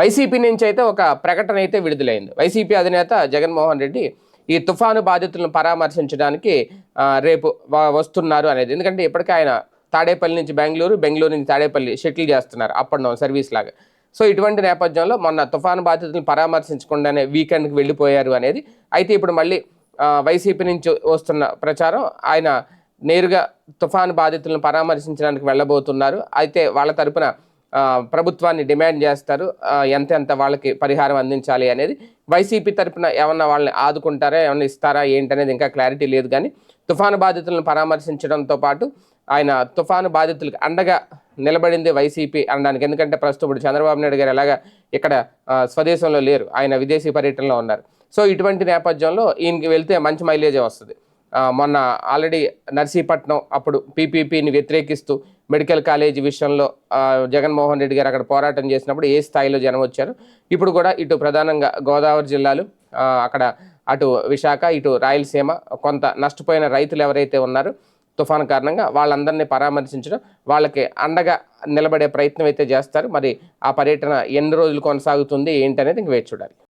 YCP నుంచి అయితే ఒక ప్రకటన అయితే విడుదలైంది. వైసీపీ అధినేత జగన్మోహన్ రెడ్డి ఈ తుఫాను బాధితులను పరామర్శించడానికి రేపు వస్తున్నారు అనేది. ఎందుకంటే ఇప్పటికే ఆయన తాడేపల్లి నుంచి బెంగళూరు బెంగళూరు నుంచి తాడేపల్లి షటిల్ చేస్తున్నారు అప్ అండ్ డౌన్ సర్వీస్ లాగా. సో ఇటువంటి నేపథ్యంలో మొన్న తుఫాను బాధితులను పరామర్శించకుండానే వీకెండ్కి వెళ్ళిపోయారు అనేది. అయితే ఇప్పుడు మళ్ళీ వైసీపీ నుంచి వస్తున్న ప్రచారం ఆయన నేరుగా తుఫాను బాధితులను పరామర్శించడానికి వెళ్ళబోతున్నారు. అయితే వాళ్ళ తరపున ప్రభుత్వాన్ని డిమాండ్ చేస్తారు. ఎంతెంత వాళ్ళకి పరిహారం అందించాలి అనేది వైసీపీ తరపున ఏమన్నా వాళ్ళని ఆదుకుంటారా ఏమన్నా ఇస్తారా ఏంటనేది ఇంకా క్లారిటీ లేదు. కానీ తుఫాను బాధితులను పరామర్శించడంతో పాటు ఆయన తుఫాను బాధితులకు అండగా నిలబడింది వైసీపీ అనడానికి. ఎందుకంటే ప్రస్తుతం ఇప్పుడు చంద్రబాబు నాయుడు గారు ఎలాగా ఇక్కడ స్వదేశంలో లేరు. ఆయన విదేశీ పర్యటనలో ఉన్నారు. సో ఇటువంటి నేపథ్యంలో ఈయనకి వెళ్తే మంచి మైలేజే వస్తుంది. మొన్న ఆల్రెడీ నర్సీపట్నం అప్పుడు పీపీపీని వ్యతిరేకిస్తూ మెడికల్ కాలేజీ విషయంలో జగన్మోహన్ రెడ్డి గారు అక్కడ పోరాటం చేసినప్పుడు ఏ స్థాయిలో జనం వచ్చారు? ఇప్పుడు కూడా ఇటు ప్రధానంగా గోదావరి జిల్లాలు అక్కడ అటు విశాఖ ఇటు రాయలసీమ కొంత నష్టపోయిన రైతులు ఎవరైతే ఉన్నారో తుఫాను కారణంగా వాళ్ళందరినీ పరామర్శించడం వాళ్ళకి అండగా నిలబడే ప్రయత్నం అయితే చేస్తారు. మరి ఆ పర్యటన ఎన్ని రోజులు కొనసాగుతుంది ఏంటనేది ఇంక వేచి చూడాలి.